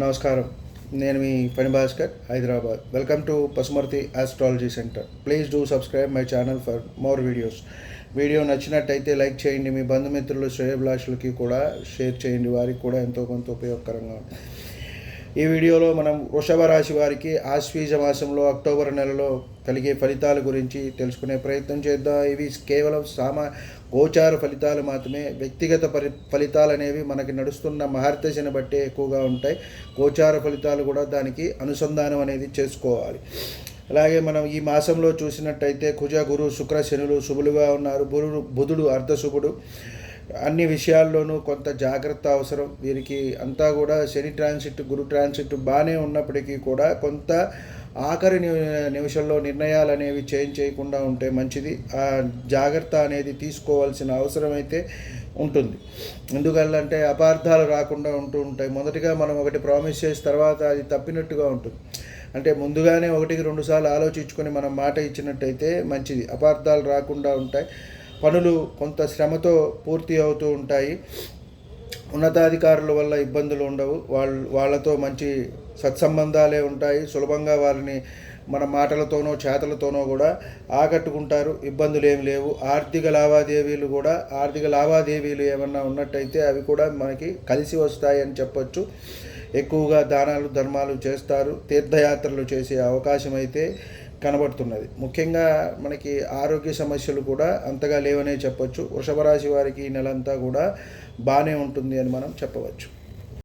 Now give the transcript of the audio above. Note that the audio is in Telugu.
నమస్కారం. నేను మీ పని Bhaskar Hyderabad. Welcome to Pasumarthi astrology centre please do subscribe my channel for more videos video నచ్చినట్టయితే లైక్ చేయండి. మీ బంధుమిత్రులు శ్రేయభిలాషులకి కూడా షేర్ చేయండి. వారికి కూడా ఎంతో కొంత ఉపయోగకరంగా ఉంటుంది. ఈ వీడియోలో మనం వృషభ రాశి వారికి ఆశ్వీజ మాసంలో అక్టోబర్ నెలలో కలిగే ఫలితాల గురించి తెలుసుకునే ప్రయత్నం చేద్దాం. ఇవి కేవలం సామా గోచార ఫలితాలు మాత్రమే. వ్యక్తిగత పరి ఫలితాలు అనేవి మనకి నడుస్తున్న మహర్దశని బట్టే ఎక్కువగా ఉంటాయి. గోచార ఫలితాలు కూడా దానికి అనుసంధానం అనేది చేసుకోవాలి. అలాగే మనం ఈ మాసంలో చూసినట్టయితే కుజ గురు శుక్ర శనులు శుభులుగా ఉన్నారు. బురుడు బుధుడు అర్ధశుభుడు. అన్ని విషయాల్లోనూ కొంత జాగ్రత్త అవసరం. వీరికి అంతా కూడా శని ట్రాన్సిట్ గురు ట్రాన్సిట్ బాగానే ఉన్నప్పటికీ కూడా కొంత ఆఖరి ని- నిమిషంలో నిర్ణయాలు అనేవి చేంజ్ చేయకుండా ఉంటే మంచిది. ఆ జాగ్రత్త అనేది తీసుకోవాల్సిన అవసరం అయితే ఉంటుంది. ఎందుకంటే అపార్థాలు రాకుండా ఉంటూ ఉంటాయి. మొదటిగా మనం ఒకటి ప్రామిస్ చేసిన తర్వాత అది తప్పినట్టుగా ఉంటుంది. అంటే ముందుగానే ఒకటికి రెండుసార్లు ఆలోచించుకొని మనం మాట ఇచ్చినట్టయితే మంచిది. అపార్థాలు రాకుండా ఉంటాయి. పనులు కొంత శ్రమతో పూర్తి అవుతూ ఉంటాయి. ఉన్నతాధికారుల వల్ల ఇబ్బందులు ఉండవు. వాళ్ళు వాళ్ళతో మంచి సత్సంబంధాలే ఉంటాయి. సులభంగా వారిని మన మాటలతోనో చేతలతోనో కూడా ఆకట్టుకుంటారు. ఇబ్బందులు ఏమి లేవు. ఆర్థిక లావాదేవీలు కూడా ఆర్థిక లావాదేవీలు ఏమన్నా ఉన్నట్టయితే అవి కూడా మనకి కలిసి వస్తాయి అని చెప్పొచ్చు. ఎక్కువగా దానాలు ధర్మాలు చేస్తారు. తీర్థయాత్రలు చేసే అవకాశం అయితే కనబడుతున్నది. ముఖ్యంగా మనకి ఆరోగ్య సమస్యలు కూడా అంతగా లేవనే చెప్పొచ్చు. వృషభ రాశి వారికి ఈ నెలంతా కూడా బాగానే ఉంటుంది అని మనం చెప్పవచ్చు.